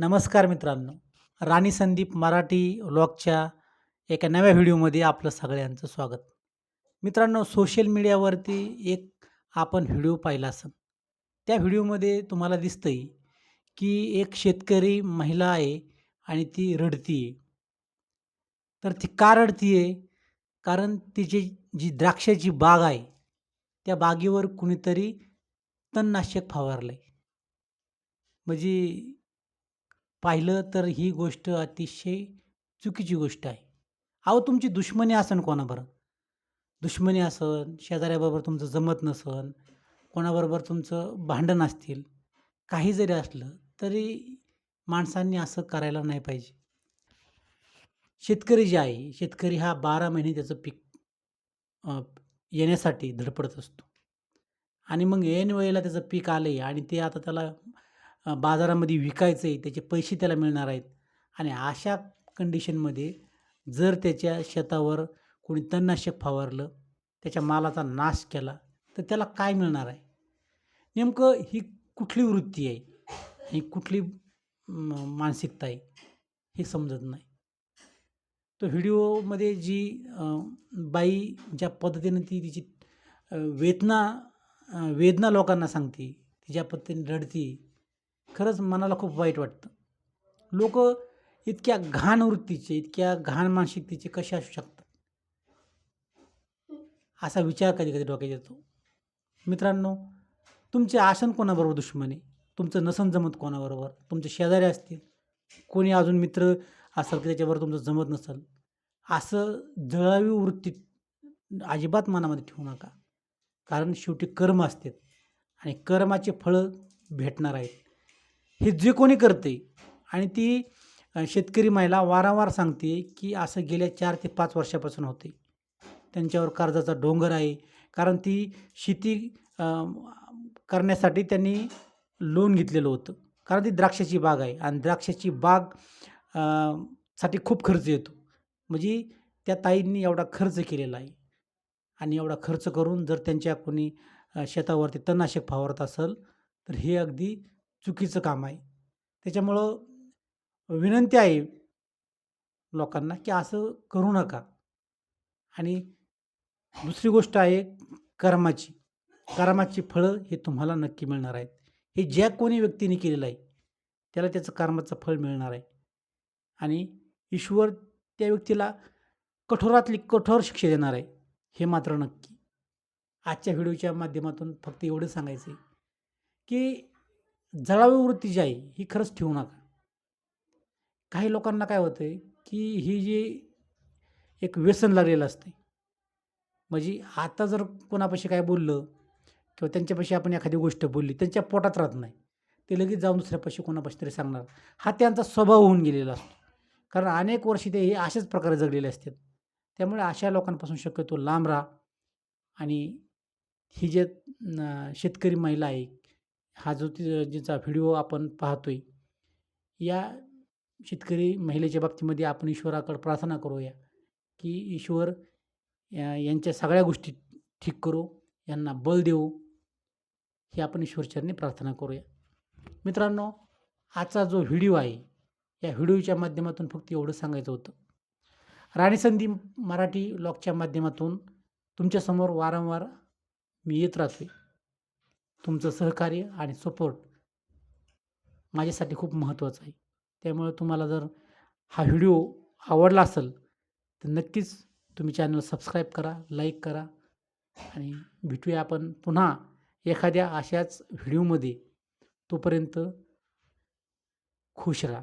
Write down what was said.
नमस्कार मित्रांनो. राणी संदीप मराठी व्लॉगच्या एका नव्या व्हिडिओमध्ये आपलं सगळ्यांचं स्वागत. मित्रांनो सोशल मीडियावरती एक आपण व्हिडिओ पाहिला असेल. त्या व्हिडिओमध्ये तुम्हाला दिसतंय की एक शेतकरी महिला आहे आणि ती रडती आहे तर ती का रडती आहे कारण तिची जी द्राक्षाची बाग आहे त्या बागेवर कुणीतरी तणनाशक फवारलं आहे म्हणजे पाहिलं तर ही गोष्ट अतिशय चुकीची गोष्ट आहे. अहो तुमची दुश्मनी असन कोणाबरोबर? दुश्मनी असन शेजाऱ्याबरोबर तुमचं जमत नसन कोणाबरोबर तुमचं भांडण असतील काही जरी असलं तरी माणसांनी असं करायला नाही पाहिजे. शेतकरी जे आहे शेतकरी हा बारा महिने त्याचं पीक येण्यासाठी धडपडत असतो. आणि मग ऐन वेळेला त्याचं पीक आलं आहे आणि ते आता त्याला बाजारामध्ये विकायचं आहे त्याचे पैसे त्याला मिळणार आहेत. आणि अशा कंडिशनमध्ये जर त्याच्या शेतावर कोणी तणनाशक फवारलं त्याच्या मालाचा नाश केला तर त्याला काय मिळणार आहे? नेमकं ही कुठली वृत्ती आहे? ही कुठली म, मानसिकता आहे? हे समजत नाही. तो व्हिडिओमध्ये जी बाई ज्या पद्धतीने ती तिची वेदना वेदना लोकांना सांगते ती ज्या पद्धतीने रडती खरंच मनाला खूप वाईट वाटतं. लोक इतक्या घाण वृत्तीचे इतक्या घाण मानसिकतेचे कसे असू शकतात? असा विचार कधी कधी डोक्यात येतो. मित्रांनो तुमचे आसन कोणाबरोबर दुश्मन आहे? तुमचं नसन जमत कोणाबरोबर? तुमचे शेजारी असतील? कोणी अजून मित्र असेल की त्याच्याबरोबर तुमचं जमत नसेल? असं जळावी वृत्तीत अजिबात मनामध्ये ठेवू नका. कारण शेवटी कर्म असतात आणि कर्माचे फळं भेटणार आहेत. हे जे कोणी करते आणि ती शेतकरी महिला वारंवार सांगते की असं गेल्या चार ते पाच वर्षापासून होते. त्यांच्यावर कर्जाचा डोंगर आहे. कारण ती शेती करण्यासाठी त्यांनी लोन घेतलेलं होतं. कारण ती द्राक्षाची बाग आहे. आणि द्राक्षाची बागसाठी खूप खर्च येतो. म्हणजे त्या ताईंनी एवढा खर्च केलेला आहे. आणि एवढा खर्च करून जर त्यांच्या कोणी शेतावरती तणनाशक फवारत असेल तर हे अगदी चुकीचं काम आहे. त्याच्यामुळं विनंती आहे लोकांना की असं करू नका. आणि दुसरी गोष्ट आहे कर्माची. कर्माची फळं हे तुम्हाला नक्की मिळणार आहेत. हे ज्या कोणी व्यक्तीने केलेलं आहे त्याला त्याचं कर्माचं फळ मिळणार आहे. आणि ईश्वर त्या व्यक्तीला कठोरातली कठोर शिक्षा देणार आहे हे मात्र नक्की. आजच्या व्हिडिओच्या माध्यमातून फक्त एवढं सांगायचं आहे की जळावी वृत्ती जी आहे ही खरंच ठेवू नका. काही लोकांना काय होतं आहे की ही जी एक व्यसन लागलेलं असते म्हणजे आता जर कोणापाशी काय बोललं किंवा त्यांच्यापाशी आपण एखादी गोष्ट बोलली त्यांच्या पोटात राहत नाही ते लगेच जाऊन दुसऱ्यापाशी कोणापाशी तरी सांगणार. हा त्यांचा स्वभाव होऊन गेलेला असतो. कारण अनेक वर्षे ते हे अशाच प्रकारे जगलेले असतात. त्यामुळे अशा लोकांपासून शक्यतो लांब राहा. आणि ही जे शेतकरी महिला आहे हा जो ति जिचा व्हिडिओ आपण पाहतोय या शेतकरी महिलेच्या बाबतीमध्ये आपण ईश्वराकडे प्रार्थना करूया की ईश्वर या यांच्या सगळ्या गोष्टी ठीक करू यांना बल देऊ ही आपण ईश्वरचरणी प्रार्थना करूया. मित्रांनो आजचा जो व्हिडिओ आहे या व्हिडिओच्या माध्यमातून फक्त एवढं सांगायचं होतं. राणी मराठी लॉकच्या माध्यमातून तुमच्यासमोर वारंवार मी येत राहतो तुमचं सहकार्य आणि सपोर्ट माझ्यासाठी खूप महत्त्वाचं आहे. त्यामुळे तुम्हाला जर हा व्हिडिओ आवडला असेल तर नक्कीच तुम्ही चॅनल सबस्क्राईब करा लाईक करा आणि भेटूया आपण पुन्हा एखाद्या अशाच व्हिडिओमध्ये. तोपर्यंत खुश राहा.